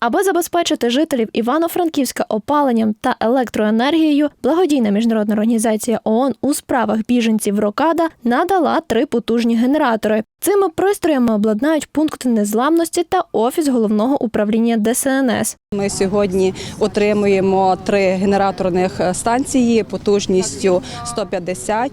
Аби забезпечити жителів Івано-Франківська опаленням та електроенергією, благодійна міжнародна організація ООН у справах біженців Рокада надала три потужні генератори. Цими пристроями обладнають пункт незламності та офіс головного управління ДСНС. Ми сьогодні отримуємо три генераторних станції потужністю 150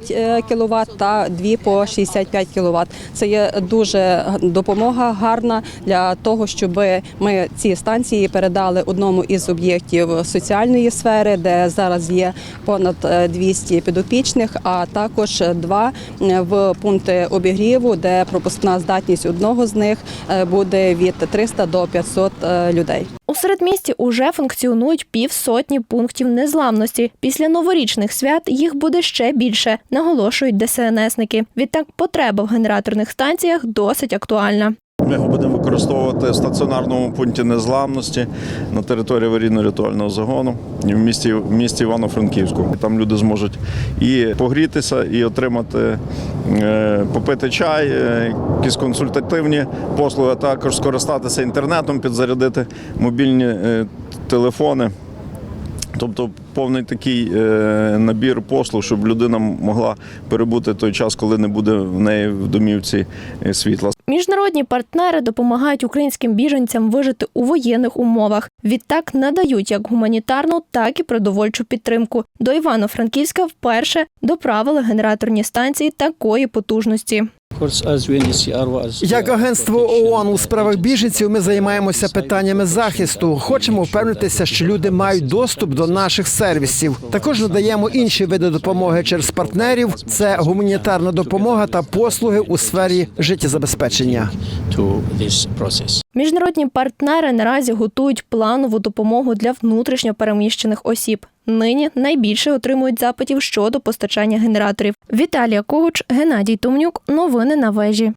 кВт та дві по 65 кВт. Це є дуже допомога гарна для того, щоб ми ці станції передали одному із об'єктів соціальної сфери, де зараз є понад 200 підопічних, а також два в пункти обігріву, де пропускна здатність одного з них е, буде від 300 до 500 людей. У середмісті уже функціонують півсотні пунктів незламності. Після новорічних свят їх буде ще більше, наголошують ДСНСники. Відтак потреба в генераторних станціях досить актуальна. Ми його будемо використовувати в стаціонарному пункті незламності на території аварійно-рятувального загону в місті, в місті Івано-Франківську. Там люди зможуть і погрітися, і отримати, е, попити чай, е, якісь консультативні послуги, а також скористатися інтернетом, підзарядити мобільні е, телефони. Тобто повний такий набір послуг, щоб людина могла перебути той час, коли не буде в неї в домівці світла. Міжнародні партнери допомагають українським біженцям вижити у воєнних умовах. Відтак надають як гуманітарну, так і продовольчу підтримку. До Івано-Франківська вперше доправили генераторні станції такої потужності. Як агентство ООН у справах біженців, ми займаємося питаннями захисту. Хочемо впевнитися, що люди мають доступ до наших сервісів. Також надаємо інші види допомоги через партнерів. Це гуманітарна допомога та послуги у сфері життєзабезпечення. Міжнародні партнери наразі готують планову допомогу для внутрішньо переміщених осіб. Нині найбільше отримують запитів щодо постачання генераторів. Віталія Когуч, Геннадій Тумнюк. Новини на вежі.